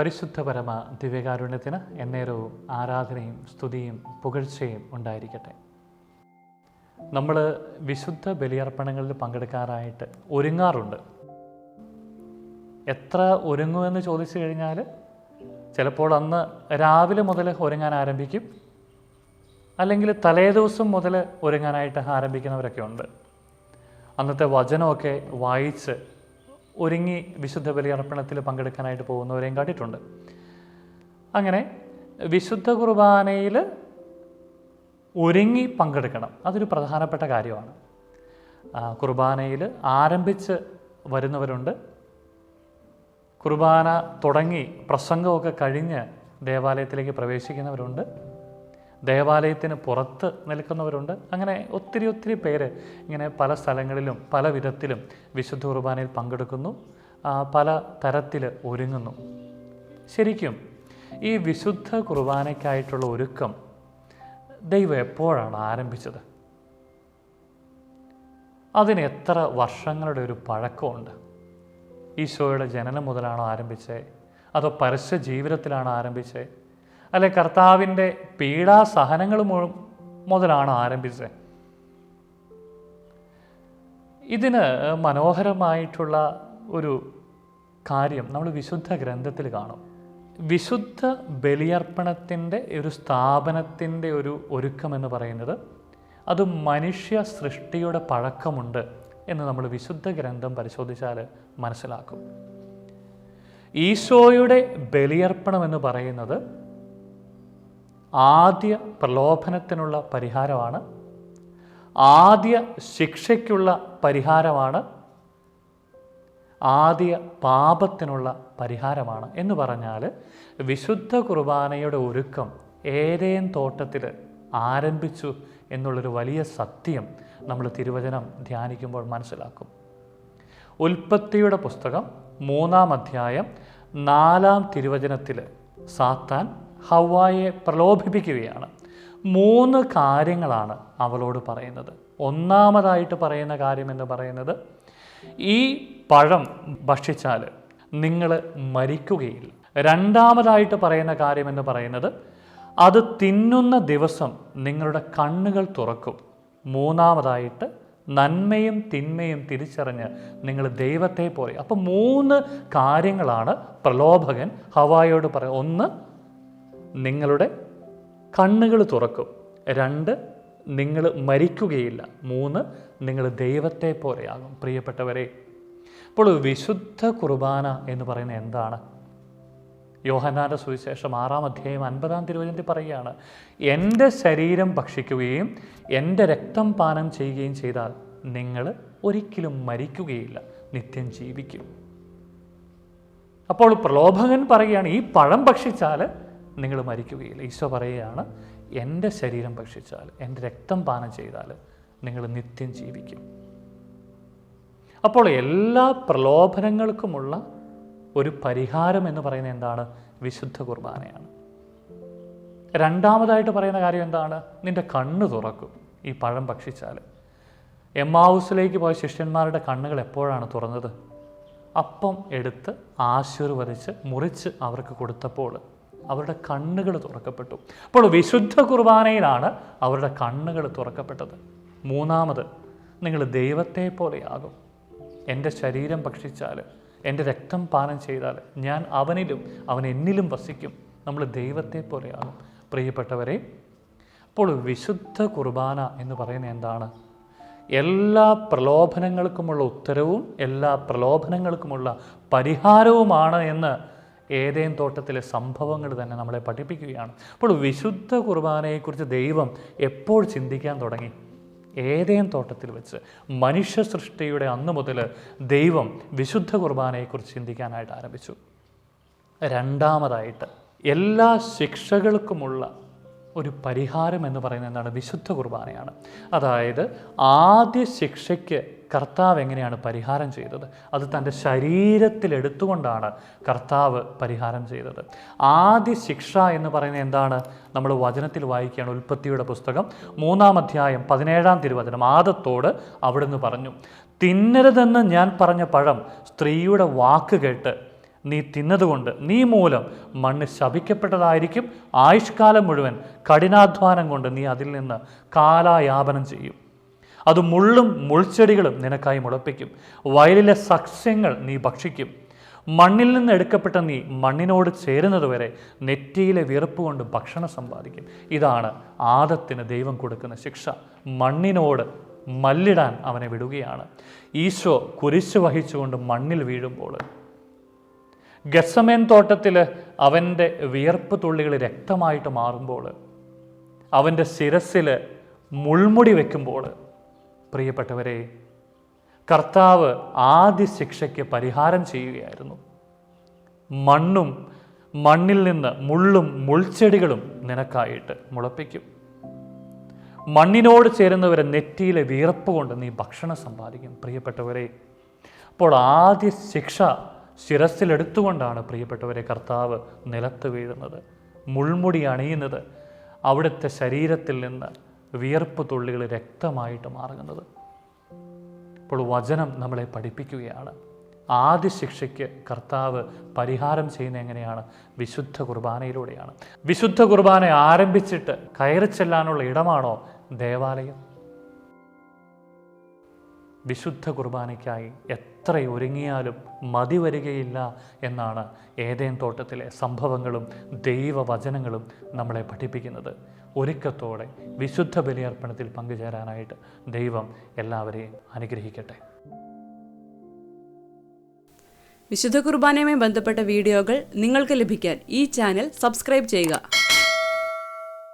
പരിശുദ്ധ പരമ ദിവ്യകാരുണ്യത്തിന് എന്നേരവും ആരാധനയും സ്തുതിയും പുകഴ്ചയും ഉണ്ടായിരിക്കട്ടെ. നമ്മൾ വിശുദ്ധ ബലിയർപ്പണങ്ങളിൽ പങ്കെടുക്കാനായിട്ട് ഒരുങ്ങാറുണ്ട്. എത്ര ഒരുങ്ങുമെന്ന് ചോദിച്ചു കഴിഞ്ഞാൽ ചിലപ്പോൾ അന്ന് രാവിലെ മുതൽ ഒരുങ്ങാൻ ആരംഭിക്കും. അല്ലെങ്കിൽ തലേദിവസം മുതൽ ഒരുങ്ങാനായിട്ട് ആരംഭിക്കുന്നവരൊക്കെ ഉണ്ട്. അന്നത്തെ വചനമൊക്കെ വായിച്ച് ഒരുങ്ങി വിശുദ്ധ ബലിയർപ്പണത്തിൽ പങ്കെടുക്കാനായിട്ട് പോകുന്നവരെയും കണ്ടിട്ടുണ്ട്. അങ്ങനെ വിശുദ്ധ കുർബാനയിൽ ഒരുങ്ങി പങ്കെടുക്കണം. അതൊരു പ്രധാനപ്പെട്ട കാര്യമാണ്. കുർബാനയിൽ ആരംഭിച്ച് വരുന്നവരുണ്ട്. കുർബാന തുടങ്ങി പ്രസംഗമൊക്കെ കഴിഞ്ഞ് ദേവാലയത്തിലേക്ക് പ്രവേശിക്കുന്നവരുണ്ട്. ദേവാലയത്തിന് പുറത്ത് നിൽക്കുന്നവരുണ്ട്. അങ്ങനെ ഒത്തിരി ഒത്തിരി പേര് ഇങ്ങനെ പല സ്ഥലങ്ങളിലും പല വിധത്തിലും വിശുദ്ധ കുർബാനയിൽ പങ്കെടുക്കുന്നു. പല തരത്തിൽ ഒരുങ്ങുന്നു. ശരിക്കും ഈ വിശുദ്ധ കുർബാനയ്ക്കായിട്ടുള്ള ഒരുക്കം ദൈവം എപ്പോഴാണ് ആരംഭിച്ചത്? അതിന് എത്ര വർഷങ്ങളുടെ ഒരു പഴക്കമുണ്ട്? ഈശോയുടെ ജനനം മുതലാണോ ആരംഭിച്ചത്? അതോ പരസ്യ ജീവിതത്തിലാണോ ആരംഭിച്ചത്? അല്ലെ കർത്താവിന്റെ പീഡാസഹനങ്ങൾ മുതലാണ് ആരംഭിച്ചത്. ഇതിന് മനോഹരമായിട്ടുള്ള ഒരു കാര്യം നമ്മൾ വിശുദ്ധ ഗ്രന്ഥത്തിൽ കാണും. വിശുദ്ധ ബലിയർപ്പണത്തിന്റെ ഒരു സ്ഥാപനത്തിന്റെ ഒരു ഒരുക്കം എന്ന് പറയുന്നത് അത് മനുഷ്യ സൃഷ്ടിയുടെ പഴക്കമുണ്ട് എന്ന് നമ്മൾ വിശുദ്ധ ഗ്രന്ഥം പരിശോധിച്ചാൽ മനസ്സിലാക്കും. ഈശോയുടെ ബലിയർപ്പണം എന്ന് പറയുന്നത് ആദ്യ പ്രലോഭനത്തിനുള്ള പരിഹാരമാണ്. ആദ്യ ശിക്ഷയ്ക്കുള്ള പരിഹാരമാണ്. ആദ്യ പാപത്തിനുള്ള പരിഹാരമാണ്. എന്ന് പറഞ്ഞാൽ വിശുദ്ധ കുർബാനയുടെ ഒരുക്കം ഏതേൻ തോട്ടത്തിൽ ആരംഭിച്ചു എന്നുള്ളൊരു വലിയ സത്യം നമ്മൾ തിരുവചനം ധ്യാനിക്കുമ്പോൾ മനസ്സിലാക്കും. ഉൽപ്പത്തിയുടെ പുസ്തകം മൂന്നാം അധ്യായം നാലാം തിരുവചനത്തിൽ സാത്താൻ ഹവായെ പ്രലോഭിപ്പിക്കുകയാണ്. മൂന്ന് കാര്യങ്ങളാണ് അവളോട് പറയുന്നത്. ഒന്നാമതായിട്ട് പറയുന്ന കാര്യം എന്ന് പറയുന്നത് ഈ പഴം ഭക്ഷിച്ചാൽ നിങ്ങൾ മരിക്കുകയില്ല. രണ്ടാമതായിട്ട് പറയുന്ന കാര്യം എന്ന് പറയുന്നത് അത് തിന്നുന്ന ദിവസം നിങ്ങളുടെ കണ്ണുകൾ തുറക്കും. മൂന്നാമതായിട്ട് നന്മയും തിന്മയും തിരിച്ചറിഞ്ഞ് നിങ്ങൾ ദൈവത്തെ പോലെ. അപ്പോൾ മൂന്ന് കാര്യങ്ങളാണ് പ്രലോഭകൻ ഹവായോട് പറയുന്നത്. ഒന്ന് നിങ്ങളുടെ കണ്ണുകൾ തുറക്കും. രണ്ട് നിങ്ങൾ മരിക്കുകയില്ല. മൂന്ന് നിങ്ങൾ ദൈവത്തെ പോലെയാകും. പ്രിയപ്പെട്ടവരെ അപ്പോൾ വിശുദ്ധ കുർബാന എന്ന് പറയുന്നത് എന്താണ്? യോഹന്നാന്റെ സുവിശേഷം ആറാം അധ്യായം അൻപതാം തിരുവചനത്തിൽ പറയുകയാണ് എന്റെ ശരീരം ഭക്ഷിക്കുകയും എന്റെ രക്തം പാനം ചെയ്യുകയും ചെയ്താൽ നിങ്ങൾ ഒരിക്കലും മരിക്കുകയില്ല. നിത്യം ജീവിക്കും. അപ്പോൾ പ്രലോഭകൻ പറയുകയാണ് ഈ പഴം ഭക്ഷിച്ചാൽ നിങ്ങൾ മരിക്കുകയില്ല. ഈശോ പറയുകയാണ് എന്റെ ശരീരം ഭക്ഷിച്ചാൽ എന്റെ രക്തം പാനം ചെയ്താൽ നിങ്ങൾ നിത്യം ജീവിക്കും. അപ്പോൾ എല്ലാ പ്രലോഭനങ്ങൾക്കുമുള്ള ഒരു പരിഹാരം എന്ന് പറയുന്നത് എന്താണ്? വിശുദ്ധ കുർബാനയാണ്. രണ്ടാമതായിട്ട് പറയുന്ന കാര്യം എന്താണ്? നിന്റെ കണ്ണ് തുറക്കും ഈ പഴം ഭക്ഷിച്ചാൽ. എം ഹൗസിലേക്ക് പോയ ശിഷ്യന്മാരുടെ കണ്ണുകൾ എപ്പോഴാണ് തുറന്നത്? അപ്പം എടുത്ത് ആശീർവദിച്ച് മുറിച്ച് അവർക്ക് കൊടുത്തപ്പോൾ അവരുടെ കണ്ണുകൾ തുറക്കപ്പെട്ടു. അപ്പോൾ വിശുദ്ധ കുർബാനയിലാണ് അവരുടെ കണ്ണുകൾ തുറക്കപ്പെട്ടത്. മൂന്നാമത് നിങ്ങൾ ദൈവത്തെ പോലെയാകും. എന്റെ ശരീരം ഭക്ഷിച്ചാൽ എന്റെ രക്തം പാനം ചെയ്താൽ ഞാൻ അവനിലും അവൻ എന്നിലും വസിക്കും. നമ്മൾ ദൈവത്തെ പോലെയാകും. പ്രിയപ്പെട്ടവരെ അപ്പോൾ വിശുദ്ധ കുർബാന എന്ന് പറയുന്നത് എന്താണ്? എല്ലാ പ്രലോഭനങ്ങൾക്കുമുള്ള ഉത്തരവും എല്ലാ പ്രലോഭനങ്ങൾക്കുമുള്ള പരിഹാരവുമാണ് എന്ന് ഏതേൻ തോട്ടത്തിലെ സംഭവങ്ങൾ തന്നെ നമ്മളെ പഠിപ്പിക്കുകയാണ്. അപ്പോൾ വിശുദ്ധ കുർബാനയെക്കുറിച്ച് ദൈവം എപ്പോൾ ചിന്തിക്കാൻ തുടങ്ങി? ഏതേം തോട്ടത്തിൽ വെച്ച്. മനുഷ്യ സൃഷ്ടിയുടെ അന്ന് മുതൽ ദൈവം വിശുദ്ധ കുർബാനയെക്കുറിച്ച് ചിന്തിക്കാനായിട്ട് ആരംഭിച്ചു. രണ്ടാമതായിട്ട് എല്ലാ ശിക്ഷകൾക്കുമുള്ള ഒരു പരിഹാരം എന്ന് പറയുന്നത് എന്താണ്? വിശുദ്ധ കുർബാനയാണ്. അതായത് ആദ്യ ശിക്ഷയ്ക്ക് കർത്താവ് എങ്ങനെയാണ് പരിഹാരം ചെയ്തത്? അത് തന്റെ ശരീരത്തിൽ എടുത്തുകൊണ്ടാണ് കർത്താവ് പരിഹാരം ചെയ്തത്. ആദ്യ ശിക്ഷ എന്ന് പറയുന്നത് എന്താണ്? നമ്മൾ വചനത്തിൽ വായിക്കുകയാണ് ഉൽപ്പത്തിയുടെ പുസ്തകം മൂന്നാം അധ്യായം പതിനേഴാം തിരുവചനം. ആദത്തോട് അവിടുന്ന് പറഞ്ഞു തിന്നരുതെന്ന് ഞാൻ പറഞ്ഞ പഴം സ്ത്രീയുടെ വാക്ക് കേട്ട് നീ തിന്നതുകൊണ്ട് നീ മൂലം മണ്ണ് ശപിക്കപ്പെട്ടതായിരിക്കും. ആയുഷ്കാലം മുഴുവൻ കഠിനാധ്വാനം കൊണ്ട് നീ അതിൽ നിന്ന് കാലായാപനം ചെയ്യും. അത് മുള്ളും മുൾച്ചെടികളും നിനക്കായി മുളപ്പിക്കും. വയലിലെ സസ്യങ്ങൾ നീ ഭക്ഷിക്കും. മണ്ണിൽ നിന്ന് എടുക്കപ്പെട്ട നീ മണ്ണിനോട് ചേരുന്നതുവരെ നെറ്റിയിലെ വിയർപ്പ് കൊണ്ട് ഭക്ഷണം സമ്പാദിക്കും. ഇതാണ് ആദത്തിന് ദൈവം കൊടുക്കുന്ന ശിക്ഷ. മണ്ണിനോട് മല്ലിടാൻ അവനെ വിടുകയാണ്. ഈശോ കുരിശ് വഹിച്ചുകൊണ്ട് മണ്ണിൽ വീഴുമ്പോൾ ഗസമേൻ തോട്ടത്തിൽ അവന്റെ വിയർപ്പ് തുള്ളികൾ രക്തമായിട്ട് മാറുമ്പോൾ അവന്റെ ശിരസിൽ മുൾമുടി വെക്കുമ്പോൾ പ്രിയപ്പെട്ടവരെ കർത്താവ് ആദ്യ ശിക്ഷയ്ക്ക് പരിഹാരം ചെയ്യുകയായിരുന്നു. മണ്ണും മണ്ണിൽ നിന്ന് മുള്ളും മുൾച്ചെടികളും നിനക്കായിട്ട് മുളപ്പിക്കും. മണ്ണിനോട് ചേരുന്നവരെ നെറ്റിയിലെ വിയർപ്പ് കൊണ്ട് നീ ഭക്ഷണം സമ്പാദിക്കും. പ്രിയപ്പെട്ടവരെ അപ്പോൾ ആദ്യ ശിക്ഷ ശിരസിലെടുത്തുകൊണ്ടാണ് പ്രിയപ്പെട്ടവരെ കർത്താവ് നിലത്ത് വീഴുന്നത്. മുൾമുടി അണിയുന്നത് അവിടുത്തെ ശരീരത്തിൽ നിന്ന് വിയർപ്പ് തുള്ളികൾ രക്തമായിട്ട് മാറുന്നത്. ഇപ്പോൾ വചനം നമ്മളെ പഠിപ്പിക്കുകയാണ്. ആദ്യ ശിക്ഷയ്ക്ക് കർത്താവ് പരിഹാരം ചെയ്യുന്ന എങ്ങനെയാണ്? വിശുദ്ധ കുർബാനയിലൂടെയാണ്. വിശുദ്ധ കുർബാന ആരംഭിച്ചിട്ട് കയറി ചെല്ലാനുള്ള ഇടമാണോ ദേവാലയം? വിശുദ്ധ കുർബാനയ്ക്കായി എത്ര ഒരുങ്ങിയാലും മതി വരികയില്ല എന്നാണ് ഏതേൻ തോട്ടത്തിലെ സംഭവങ്ങളും ദൈവവചനങ്ങളും നമ്മളെ പഠിപ്പിക്കുന്നത്. ഒരുക്കത്തോടെ വിശുദ്ധ ബലിയർപ്പണത്തിൽ പങ്കുചേരാനായിട്ട് ദൈവം എല്ലാവരെയും അനുഗ്രഹിക്കട്ടെ. വിശുദ്ധ കുർബാനയുമായി ബന്ധപ്പെട്ട വീഡിയോകൾ നിങ്ങൾക്ക് ലഭിക്കാൻ ഈ ചാനൽ സബ്സ്ക്രൈബ് ചെയ്യുക.